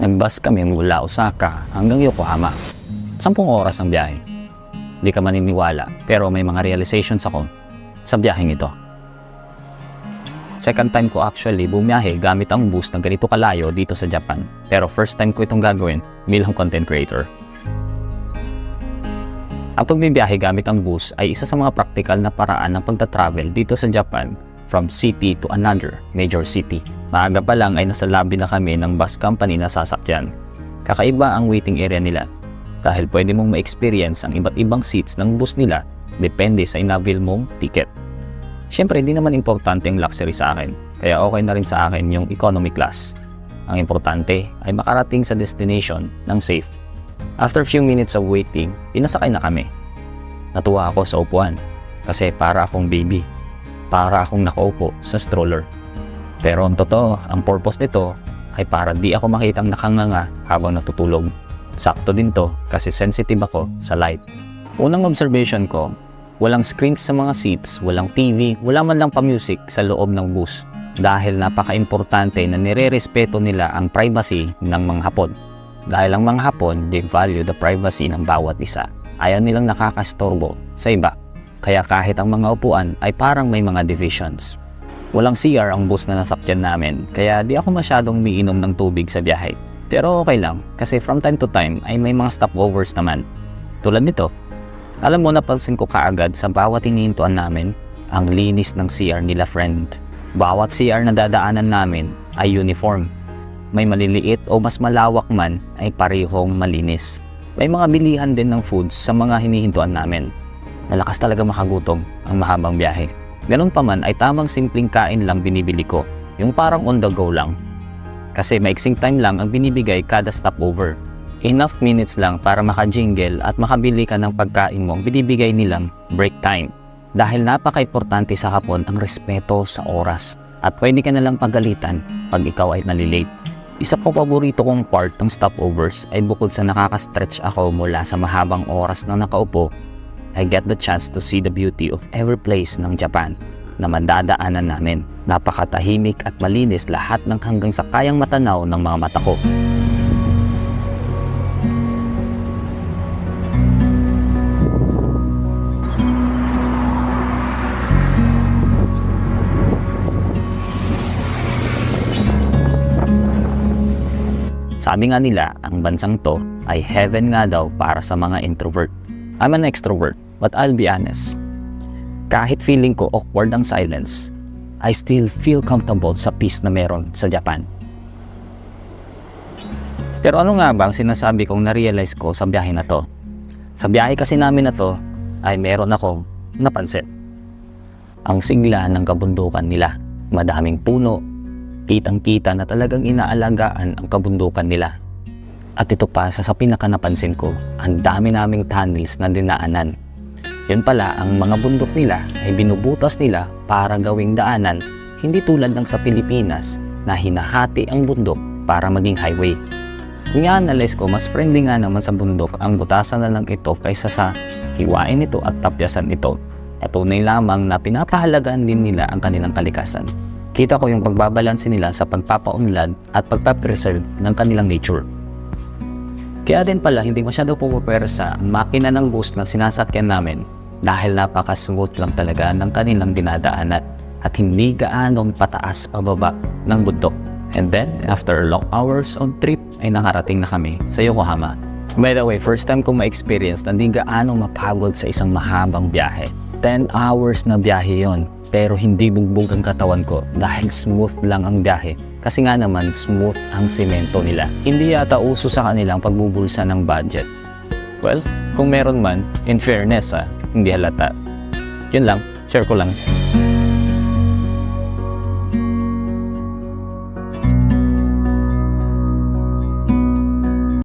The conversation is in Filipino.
Nagbus kami mula Osaka hanggang Yokohama. Sampung oras ang biyahe. Di ka maniniwala pero may mga realizations ako sa biyaheng ito. Second time ko actually bumiyahe gamit ang bus ng ganito kalayo dito sa Japan. Pero first time ko itong gagawin bilang content creator. Ang pagbibiyahe gamit ang bus ay isa sa mga praktikal na paraan ng pagta-travel dito sa Japan from city to another major city. Maaga pa lang ay nasa lobby na kami ng bus company na sasakyan. Kakaiba ang waiting area nila dahil pwede mong ma-experience ang iba't ibang seats ng bus nila depende sa inabil mong ticket. Siyempre, hindi naman importante ang luxury sa akin, kaya okay na rin sa akin yung economy class. Ang importante ay makarating sa destination ng safe. After few minutes of waiting, pinasakay na kami. Natuwa ako sa upuan kasi para akong baby. Para akong nakaupo sa stroller. Pero ang totoo, ang purpose nito ay para di ako makitang nakanganga habang natutulog. Sakto din to kasi sensitive ako sa light. Unang observation ko, walang screens sa mga seats, walang TV, wala man lang pa-music sa loob ng bus. Dahil napaka-importante na nire-respeto nila ang privacy ng mga Hapon. Dahil ang mga Hapon, they value the privacy ng bawat isa. Ayaw nilang nakakastorbo sa iba. Kaya kahit ang mga upuan ay parang may mga divisions. Walang CR ang bus na nasakyan namin, kaya di ako masyadong miinom ng tubig sa biyahe. Pero okay lang, kasi from time to time ay may mga stopovers naman. Tulad nito, alam mo napansin ko kaagad sa bawat inihintuan namin, ang linis ng CR nila friend. Bawat CR na dadaanan namin ay uniform. May maliliit o mas malawak man ay parehong malinis. May mga bilihan din ng foods sa mga hinihintuan namin. Malakas talaga makagutom ang mahabang biyahe. Ganun pa man ay tamang simpleng kain lang binibili ko. Yung parang on the go lang. Kasi maiksing time lang ang binibigay kada stopover. Enough minutes lang para makajingle at makabili ka ng pagkain mo ang binibigay nilang break time. Dahil napaka-importante sa hapon ang respeto sa oras. At pwede ka nalang pagalitan pag ikaw ay nalilate. Isa pang paborito kong part ng stopovers ay bukod sa nakaka-stretch ako mula sa mahabang oras na nakaupo, I get the chance to see the beauty of every place ng Japan na madadaanan namin. Napakatahimik at malinis lahat ng hanggang sa kayang matanaw ng mga mata ko. Sabi nga nila, ang bansang to ay heaven nga daw para sa mga introvert. I'm an extrovert, but I'll be honest. Kahit feeling ko awkward ang silence, I still feel comfortable sa peace na meron sa Japan. Pero ano nga ba ang sinasabi kong na-realize ko sa biyahe na to? Sa biyahe kasi namin na to, ay meron akong napansin. Ang sigla ng kabundukan nila. Madaming puno, kitang-kita na talagang inaalagaan ang kabundukan nila. At ito pa sa sa pinaka napansin ko, ang dami naming tunnels na dinaanan. Yun pala, ang mga bundok nila ay binubutas nila para gawing daanan, hindi tulad ng sa Pilipinas na hinahati ang bundok para maging highway. Kung i-analyze ko, mas friendly nga naman sa bundok ang butasan na lang ito kaysa sa hiwain ito at tapyasan ito. At tunay lamang na pinapahalagaan din nila ang kanilang kalikasan. Kita ko yung pagbabalanse nila sa pagpapaunlad at pagpapreserve ng kanilang nature. Kaya din pala hindi masyado pumupwersa ang makina ng bus na sinasakyan namin dahil napaka-smooth lang talaga ng kanilang dinadaanan at hindi gaanong pataas pababa ng bundok. And then, after long hours on trip, ay nakarating na kami sa Yokohama. By the way, first time ko ma-experience na hindi gaanong mapagod sa isang mahabang biyahe. 10 hours na biyahe yon pero hindi bugbog ang katawan ko dahil smooth lang ang biyahe. Kasi nga naman, smooth ang semento nila. Hindi yata uso sa kanilang pagbubulsa ng budget. Well, kung meron man, in fairness ah, hindi halata. Yun lang, share ko lang.